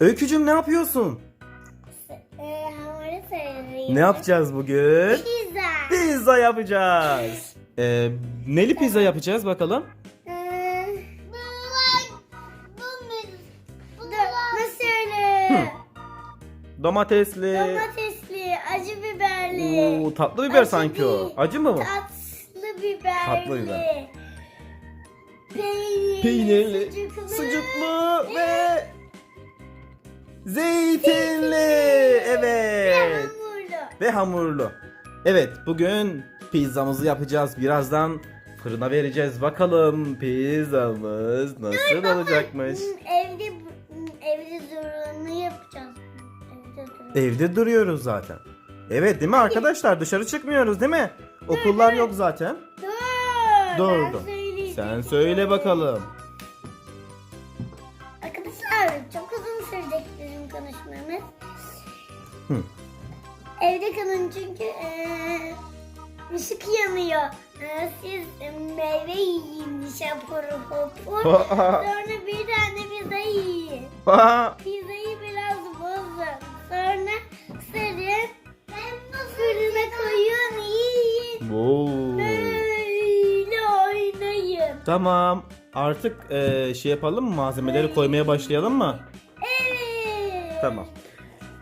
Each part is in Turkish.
Öykücüm ne yapıyorsun? Ee, hamuru sayılır. Ne yapacağız bugün? Pizza. Pizza yapacağız. Ee, neli pizza yapacağız bakalım? Ee, Dur, mısırlı, Domatesli. domatesli, acı biberli. Oo, tatlı biber Acı sanki o. değil, Acı mı bu? Tatlı biberli. Tatlı biber. Peynirli. Peynirli, Sucuklu. sucuklu ve zeytinli. Ve Evet. Ve hamurlu. Evet, bugün pizzamızı yapacağız. Birazdan fırına vereceğiz. Bakalım pizzamız nasıl olacakmış. Hmm, Evde evde zorunu yapacağız. Evde duruyoruz zaten. Evet değil mi arkadaşlar? Dışarı çıkmıyoruz değil mi? Okullar yok zaten. Dur. Doğru. Sen söyle bakalım. Arkadaşlar çok uzun sürecek bizim konuşmamız. Hı. Evde kalın çünkü eee ışık yanıyor. Eee, siz e, meyve yiyin şapur hopur. Sonra bir tane pizza yiyin. Pizzayı biraz bozun. Sonra sarın. Fırına koyun yiyin. Oo. Böyle oynayın. Tamam. Artık eee, şey yapalım mı? Malzemeleri koymaya başlayalım mı? Evet. Tamam.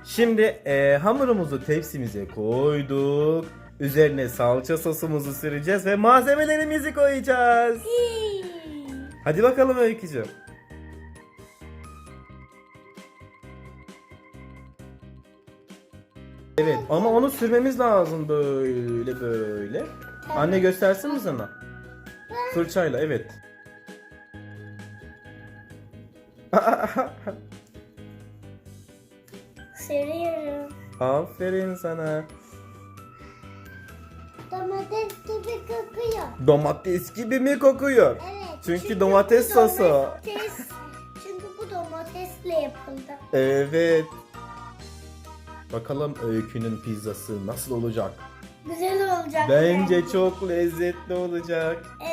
Şimdi eee, hamurumuzu tepsimize koyduk. Üzerine salça sosumuzu süreceğiz ve malzemelerimizi koyacağız. Hadi bakalım Öykücüğüm. Evet ama onu sürmemiz lazım böyle böyle. Anne göstersin mi sana? Fırçayla evet. Seviyorum. Aferin sana. Domates gibi kokuyor. Domates gibi mi kokuyor? Evet. Çünkü domates bu sosu. domates- çünkü bu domatesle yapıldı. Evet. Bakalım Öykü'nün pizzası nasıl olacak? Güzel olacak. Bence çok lezzetli olacak. Evet.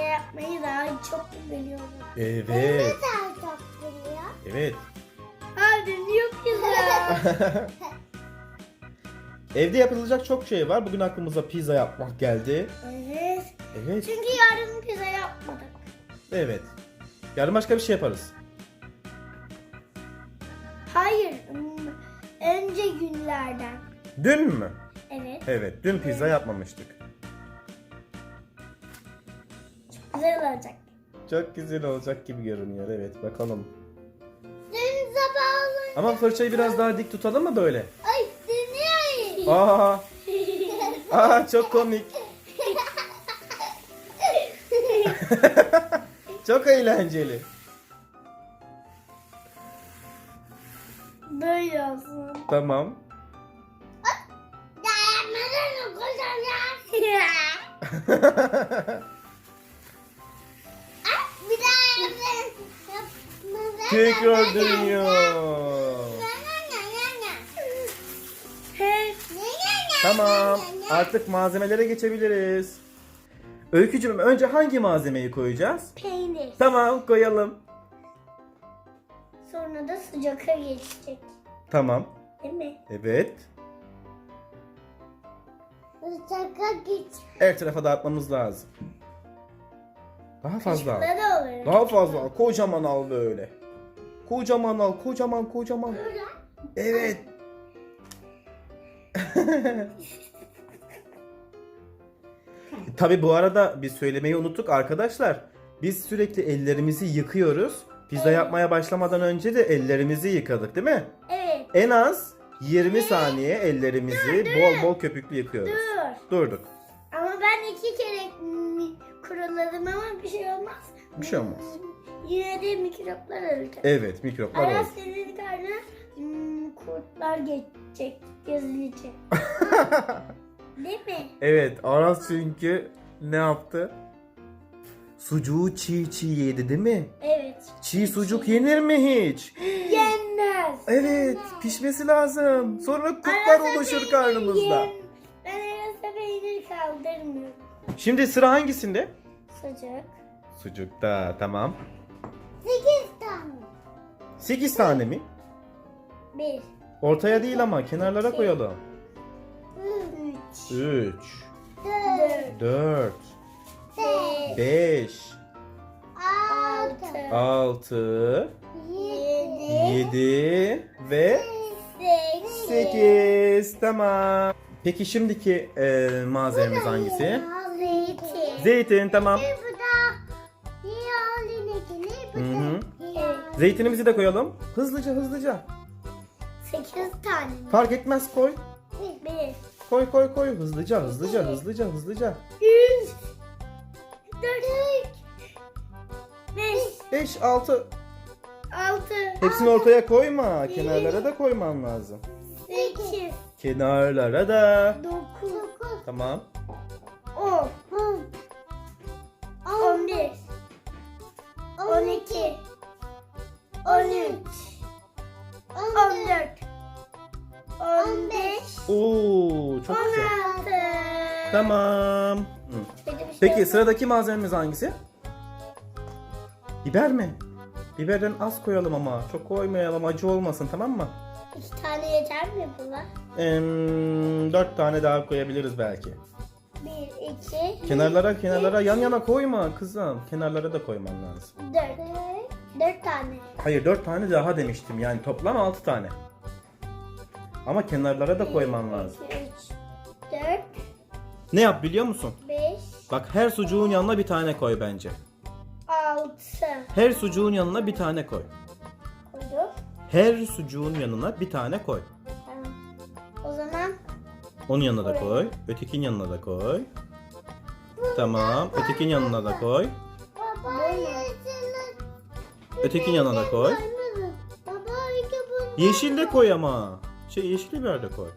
Yapmayı daha çok biliyorum. Evet. daha çok biliyor. Evet. Hadi niye pizza? Evde yapılacak çok şey var. Bugün aklımıza pizza yapmak geldi. evet. Evet. Çünkü yarın pizza yapmadık. Evet. Yarın başka bir şey yaparız. Hayır. Önce günlerden. Dün mü? Evet. Evet. Dün pizza yapmamıştık. Güzel olacak. Çok güzel olacak gibi görünüyor. Evet bakalım. Dün sabah Ama fırçayı biraz daha dik tutalım mı böyle? Ay dinleyin. Aa, aa çok komik. Çok eğlenceli. Böyle olsun. Tamam. Dayanmadan okuyacağım ya. Tekrar dönüyor. Tamam. Artık malzemelere geçebiliriz. Öykücüğüm önce hangi malzemeyi koyacağız? Peynir. Tamam koyalım. Sonra da sıcaka geçecek. Tamam. Değil mi? Evet. Sıcaka geç. Her tarafa dağıtmamız lazım. Daha fazla al. Olur. Daha fazla al. Kocaman al böyle. Kocaman al. Kocaman kocaman. Evet. Tabi bu arada biz söylemeyi unuttuk arkadaşlar. Biz sürekli ellerimizi yıkıyoruz. Pizza Evet. yapmaya başlamadan önce de ellerimizi yıkadık değil mi? Evet. En az 20 saniye ellerimizi bol bol köpüklü yıkıyoruz. Dur. Durduk. Ama ben iki kere kuruladım ama bir şey olmaz. Bir şey olmaz. Yine de mikroplar ölecek. Evet mikroplar Aras oldu. senin karnına hmm, kurtlar geçecek, gezilecek. Değil mi? Evet Aras çünkü ne yaptı? Sucuğu çiğ çiğ yedi değil mi? Evet. Çiğ sucuk yenir mi hiç? Yenmez. Evet pişmesi lazım. Sonra kurtlar Aras'a oluşur karnımızda. yiyeyim. Ben arasında peynir kaldırmıyorum. Şimdi sıra hangisinde? Sucuk. Sucukta tamam. Sekiz tane. 8 tane mi? Bir. Ortaya değil ama kenarlara İki. koyalım. Üç. 3, Dört. 4, Beş. 5, Altı. 6, Yedi. 7 ve Sekiz. 8. Tamam. Peki şimdiki e, malzememiz hangisi? Zeytin. Zeytin tamam. Zeytinimizi de koyalım. Hızlıca hızlıca. Sekiz tane. mi? Fark etmez koy. Bir. Koy koy koy. Hızlıca hızlıca hızlıca hızlıca. Üç. Dört. Beş. 5, 6. Altı. Hepsini ortaya koyma. Kenarlara da koyman lazım. Sekiz. Kenarlara da. Dokuz. Dokuz. Tamam. On. On bir. On üç. On dört. On beş. Oo çok On güzel. altı. Tamam. Hı. Peki sıradaki malzememiz hangisi? Biber mi? Biberden az koyalım ama. Çok koymayalım acı olmasın tamam mı? İki tane yeter mi buna? Em, dört tane daha koyabiliriz belki. Bir, iki, Kenarlara kenarlara yan yana koyma kızım. Kenarlara da koyman lazım. dört. Dört tane. Hayır dört tane daha demiştim. Yani toplam altı tane. Ama kenarlara da koyman lazım. İki, üç, dört, Ne yap biliyor musun? beş, Bak her sucuğun yanına bir tane koy bence. altı. Her sucuğun yanına bir tane koy. Koydum. Her sucuğun yanına bir tane koy. Tamam. O zaman Onun yanına da koy. Ötekinin yanına da koy. Tamam. Ötekinin yanına da koy. baba Ötekinin yanına da koy. Yeşil de koy ama. Şey yeşil biber de koy.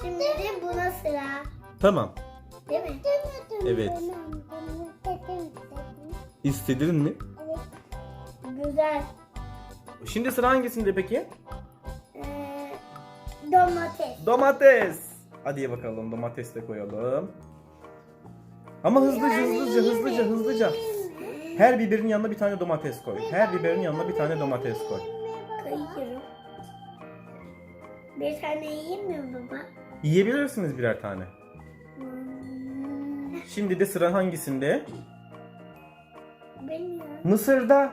Şimdi buna sıra. Tamam. Değil mi? Evet. İstedin mi? Güzel. Şimdi sıra hangisinde peki? Ee, domates. Domates. Hadi bakalım domates de koyalım. Ama hızlıca hızlıca hızlıca hızlıca. Her biberin yanına bir tane domates koy. Her biberin yanına bir tane domates koy. Koyuyorum. Bir tane yiyeyim mi baba? Yiyebilirsiniz birer tane. Hmm, Şimdi de sıra hangisinde? Bilmiyorum. Mısır'da.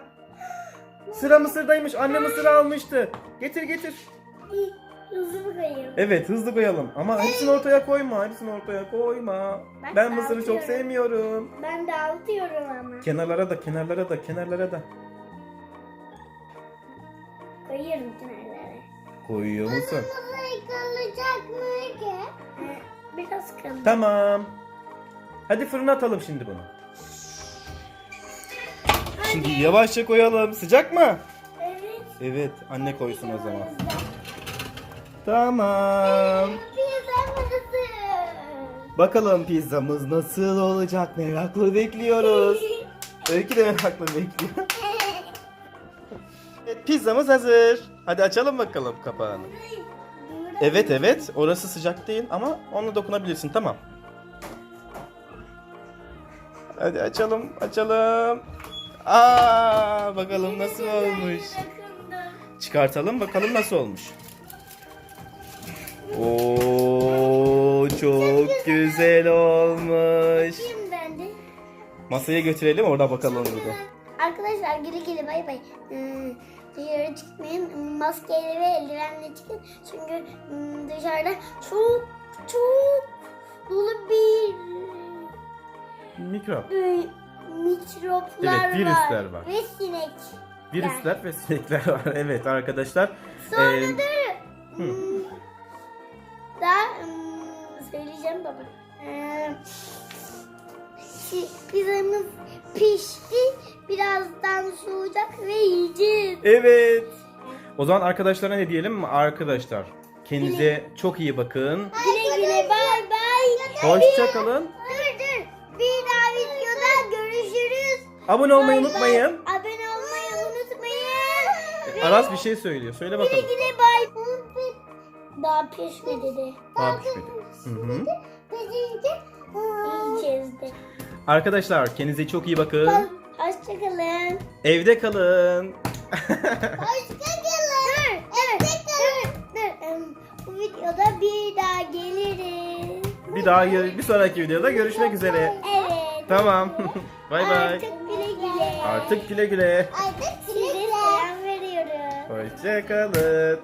Sıra Mısır'daymış. Anne mısır almıştı. Getir getir. Hızlı mı koyuyorum? Evet hızlı koyalım. Ama hepsini ortaya koyma. Hepsini ortaya koyma. Ben Ben mısırı çok dağıtıyorum. sevmiyorum. Ben dağıtıyorum ama. Kenarlara da kenarlara da kenarlara da. Koyuyorum kenarlara. Koyuyor musun? kalacak mı ki? Biraz kalın. Tamam. Hadi fırına atalım şimdi bunu. Şimdi yavaşça koyalım. Sıcak mı? Evet. Evet, anne koysun o zaman. Tamam. Pizzamızı. Bakalım pizzamız nasıl olacak merakla bekliyoruz. Öykü de merakla bekliyor. Evet, pizzamız hazır. Hadi açalım bakalım kapağını. Evet evet, orası sıcak değil ama onunla dokunabilirsin tamam. Hadi açalım, açalım. Aa, bakalım nasıl olmuş. Çıkartalım bakalım nasıl olmuş. Oo çok güzel olmuş. Şimdi ben de. Masaya götürelim orada bakalım bir de. Arkadaşlar güle güle bay bay. Ee, dışarı çıkmayın. Maskeyle ve eldivenle çıkın. Çünkü hmm, dışarıda çok çok dolu bir Mikrop. e, mikroplar Evet, virüsler var. Ve sinek. Virüsler ve sinekler var. Evet arkadaşlar. Sonra Ee, da hmm, hmm, söyleyeceğim baba. Ee, şi- pizzamız pişti. Birazdan soğuyacak ve yiyeceğiz. evet. O zaman arkadaşlara ne diyelim? Arkadaşlar kendinize çok iyi bakın. Güle güle bay bay. Hoşçakalın. Dur dur. Bir daha videoda görüşürüz. Abone olmayı Bay bay. unutmayın. Abone olmayı unutmayın. Aras bir şey söylüyor. Söyle Güle bakalım. güle bay. Daha pişmedi de. Daha pişmedi. Hı hı. İyicez de. Arkadaşlar kendinize çok iyi bakın. Hoşçakalın. Evde kalın. Hoşçakalın. Evde kalın. Bu videoda bir daha geliriz. Bir daha bir sonraki videoda görüşmek üzere. Evet. Tamam. bay bay. Artık güle güle. Artık güle güle. Artık Size güle güle. selam veriyorum. Hoşçakalın.